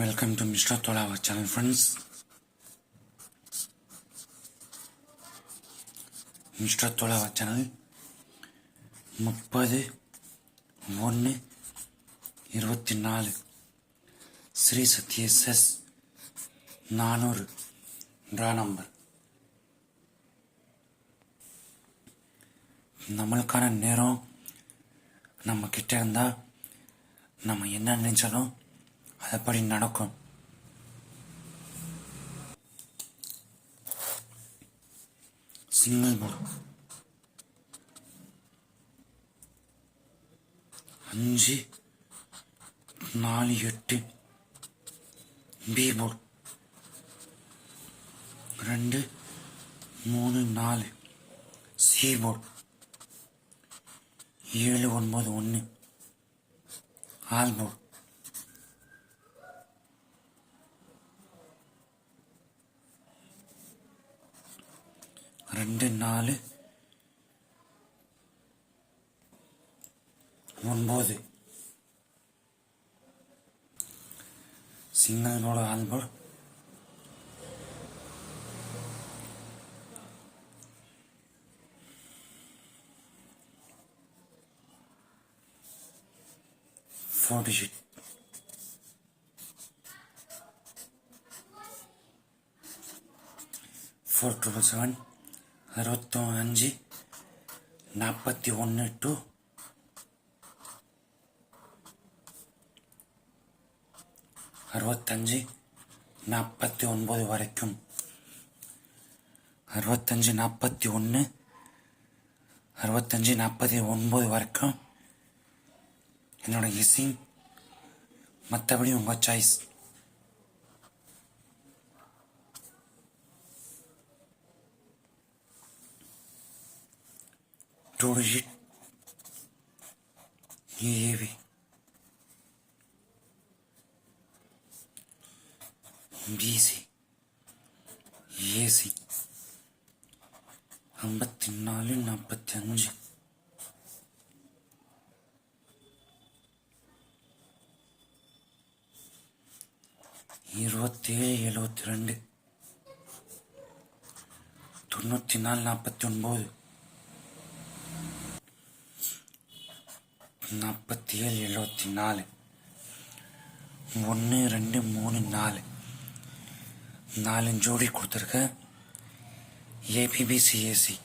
Welcome to mister Tholava channel friends mister Tholava channel முப்பது ஒன்று இருபத்தி நாலு. ஸ்ரீ சத்ய எஸ் நானூறு. ட்ரா நம்பர் நம்மளுக்கான நேரம் நம்ம கிட்ட இருந்தால் நம்ம என்ன நினைச்சாலும் அதுபடி நடக்கும் சிங்கிள் போர்டு அஞ்சு நாலு எட்டு பி போர்டு ரெண்டு மூணு நாலு சி போர்டு ஏழு ஒன்பது ஒன்று ஆல் போர்டு ரெண்டு நாலு. ஒன்பது. Single board all board four digit. Four triple seven அறுபத்தோ அஞ்சு நாற்பத்தி ஒன்று டு அறுபத்தஞ்சு நாற்பத்தி ஒன்பது வரைக்கும். அறுபத்தஞ்சு நாற்பத்தி ஒன்று அறுபத்தஞ்சு நாற்பத்தி ஒன்பது வரைக்கும் என்னோட இசை மற்றபடி உங்கள் choice two digit AB BC AC ஐம்பத்தி நாலு நாற்பத்தி அஞ்சு இருபத்தேழு எழுபத்தி ரெண்டு தொண்ணூற்றி நாலு நாற்பத்தி ஒன்பது நாற்பத்தி ஏழு எழுபத்தி நாலு. ஒன்று ரெண்டு மூணு நாலு. நாலு ஜோடி கொடுத்துருக்க. ஏபிபிசிஏசி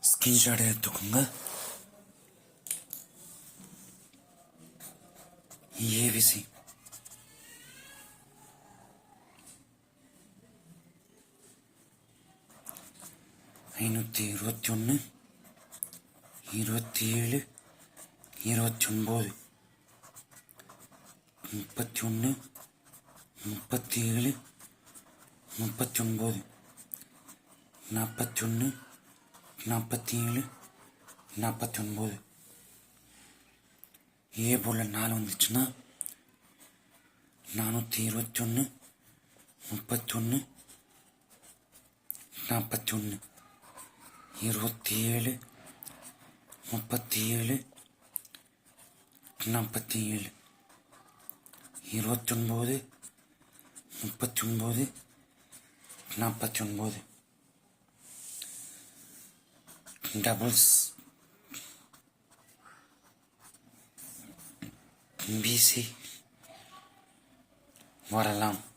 ஸ்கிரீன்ஷாட் எடுத்துக்கோங்க. ஏவிசி ஐநூற்றி இருபத்தி ஒன்று இருபத்தி ஏழு இருபத்தி ஒன்பது முப்பத்தி ஒன்று முப்பத்தி ஏழு முப்பத்தி ஒன்பது நாற்பத்தி ஒன்று நாற்பத்தி ஏழு நாற்பத்தி ஒன்பது ஏ போல் நாலு வந்துச்சுன்னா நானூற்றி இருபத்தி ஒன்று முப்பத்தொன்று நாற்பத்தி ஒன்று இருபத்தி ஏழு முப்பத்தி ஏழு நாற்பத்தி ஏழு இருபத்தொன்பது முப்பத்தி ஒன்பது நாற்பத்தி ஒன்பது டபுள்ஸ். பிசி. வரலாம்.